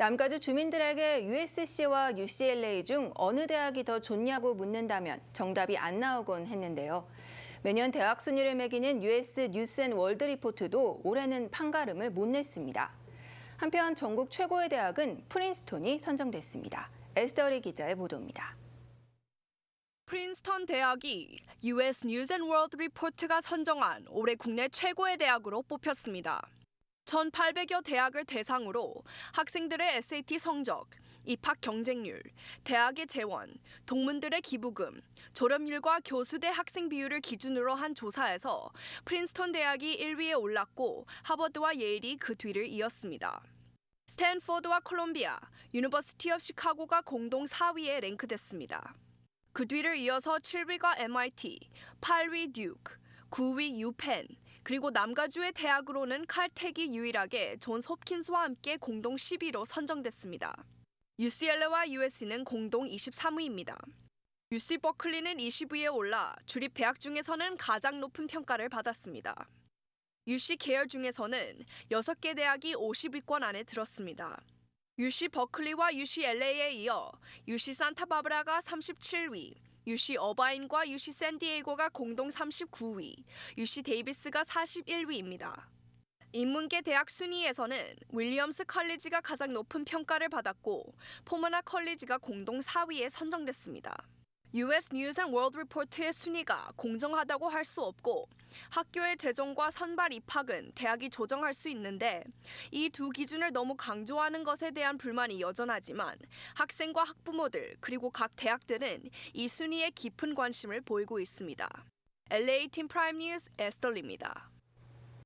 남가주 주민들에게 USC와 UCLA 중 어느 대학이 더 좋냐고 묻는다면 정답이 안 나오곤 했는데요. 매년 대학 순위를 매기는 US 뉴스 앤 월드 리포트도 올해는 판가름을 못 냈습니다. 한편 전국 최고의 대학은 프린스톤이 선정됐습니다. 에스더리 기자의 보도입니다. 프린스턴 대학이 US 뉴스 앤 월드 리포트가 선정한 올해 국내 최고의 대학으로 뽑혔습니다. 1,800여 대학을 대상으로 학생들의 SAT 성적, 입학 경쟁률, 대학의 재원, 동문들의 기부금, 졸업률과 교수대 학생 비율을 기준으로 한 조사에서 프린스턴 대학이 1위에 올랐고 하버드와 예일이 그 뒤를 이었습니다. 스탠포드와 콜롬비아, 유니버시티 업 시카고가 공동 4위에 랭크됐습니다. 그 뒤를 이어서 7위가 MIT, 8위 듀크, 9위 유펜, 그리고 남가주의 대학으로는 칼텍이 유일하게 존 홉킨스와 함께 공동 10위로 선정됐습니다. UCLA와 USC는 공동 23위입니다. UC 버클리는 20위에 올라 주립 대학 중에서는 가장 높은 평가를 받았습니다. UC 계열 중에서는 6개 대학이 50위권 안에 들었습니다. UC 버클리와 UCLA에 이어 UC 산타바브라가 37위, UC 어바인과 UC 샌디에이고가 공동 39위, UC 데이비스가 41위입니다. 인문계 대학 순위에서는 윌리엄스 컬리지가 가장 높은 평가를 받았고 포머나 컬리지가 공동 4위에 선정됐습니다. US 뉴스 앤 월드 리포트의 순위가 공정하다고 할 수 없고 학교의 재정과 선발 입학은 대학이 조정할 수 있는데 이 두 기준을 너무 강조하는 것에 대한 불만이 여전하지만 학생과 학부모들 그리고 각 대학들은 이 순위에 깊은 관심을 보이고 있습니다. LA 팀 프라임 뉴스 에스덜입니다.